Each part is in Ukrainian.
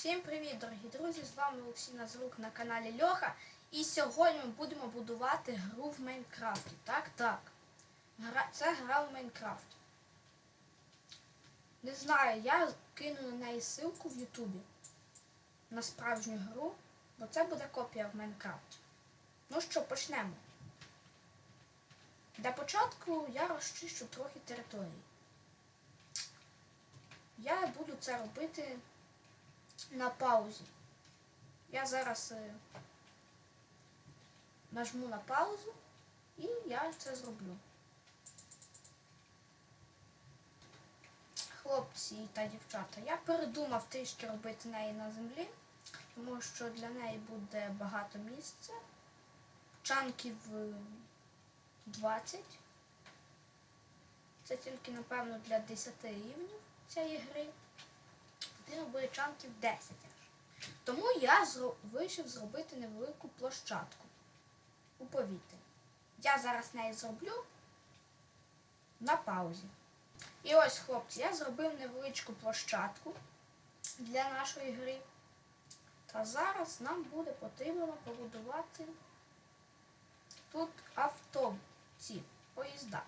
Всім привіт, дорогі друзі! З вами Олексій Назарук на каналі Льоха. І сьогодні ми будемо будувати гру в Майнкрафті. Так, так. Гра... Це гра в Майнкрафті. Не знаю, я кину на неї ссылку в Ютубі на справжню гру, бо це буде копія в Майнкрафті. Ну що, почнемо. Для початку я розчищу трохи території. Я буду це робити на паузі. Я зараз е, нажму на паузу і я це зроблю. Хлопці та дівчата, я передумав трішки робити неї на землі, тому що для неї буде багато місця. Чанків е, 20. Це тільки, напевно, для 10 рівнів цієї гри. Потрібно буде чанків 10 аж. Тому я зро- вирішив зробити невелику площадку у повітрі. Я зараз неї зроблю на паузі. І ось, хлопці, я зробив невеличку площадку для нашої гри. Та зараз нам буде потрібно побудувати тут автобуси, поїзда.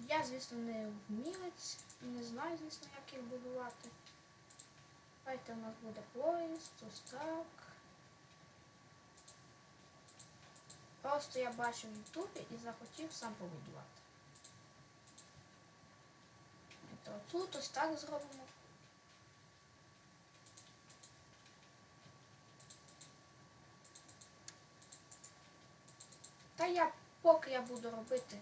Я, звісно, не вмілець не знаю, звісно, як їх будувати. Давайте у нас буде поїзд, ось так. Просто я бачив в Ютубі і захотів сам побудувати. То тут ось так зробимо. Та я, поки я буду робити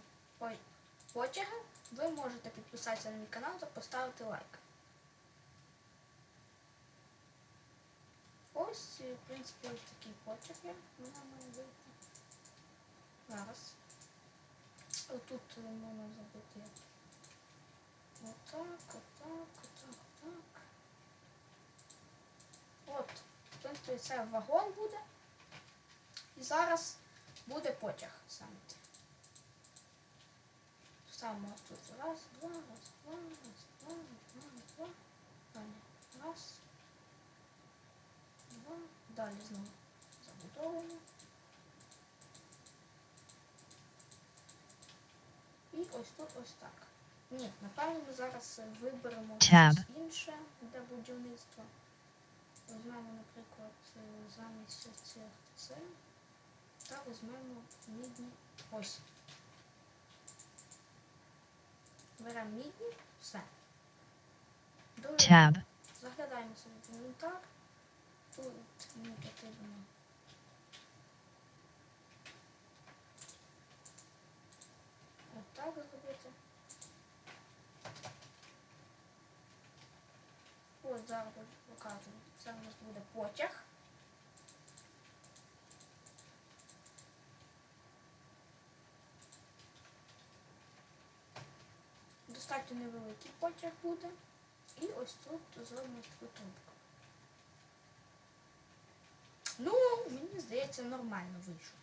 потяги, ви можете підписатися на мій канал та поставити лайк. Ось, е, в принципі, ось такий потяг є. Вона має вийти. Зараз. Отут е, можна зробити. Отак, отак, отак, отак. От, в принципі, це вагон буде. І зараз буде потяг саме. Ставимо тут раз, два, раз, два, раз, два, раз, два, два. Далі. Раз. Два. Далі знову забудовуємо. І ось тут ось так. Ні, напевно, ми зараз виберемо щось інше для будівництва. Візьмемо, наприклад, е, замість цих це. Та візьмемо мідні. Ось. Беремо мідні, все. Дуже Tab. Заглядаємо собі в інвентар. Тут мені потрібно. Отак зробити. Ось зараз показую. Це у нас буде потяг. Достатньо невеликий потяг буде. І ось тут зробимо таку трубку. Ну, мені здається, нормально вийшло.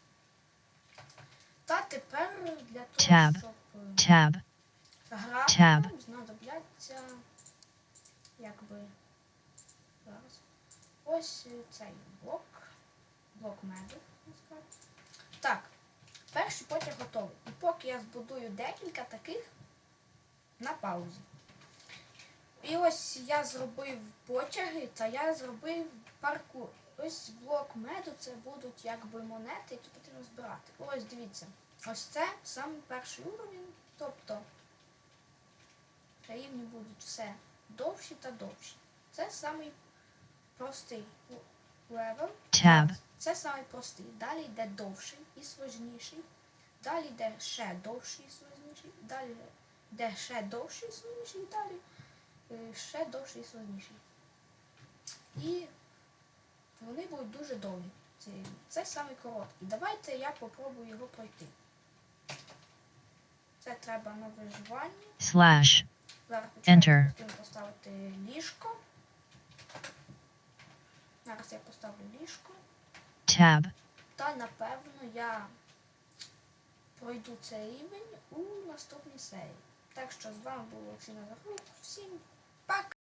Та тепер для того, Tab. щоб е, Tab. грати, Tab. нам знадобляться якби зараз. Ось е, цей блок. Блок меду. Так, перший потяг готовий. І поки я збудую декілька таких на паузі. І ось я зробив потяги, та я зробив паркур. Ось блок меду це будуть якби монети, які потрібно збирати. Ось дивіться. Ось це саме перший уровень, тобто рівні будуть все довші та довші. Це самий простий левел. Це самий простий. Далі йде довший і сложніший. Далі йде ще довший і сложніший. Далі йде ще довший і далі е, ще довший і. І вони будуть дуже довгі. Це, самий короткий. Давайте я попробую його пройти. Це треба на виживанні. Slash. Зараз Enter. поставити ліжко. Зараз я поставлю ліжко. Tab. Та напевно я пройду цей рівень у наступній серії. Так що з вами був Олексій Захаров. Всім пока!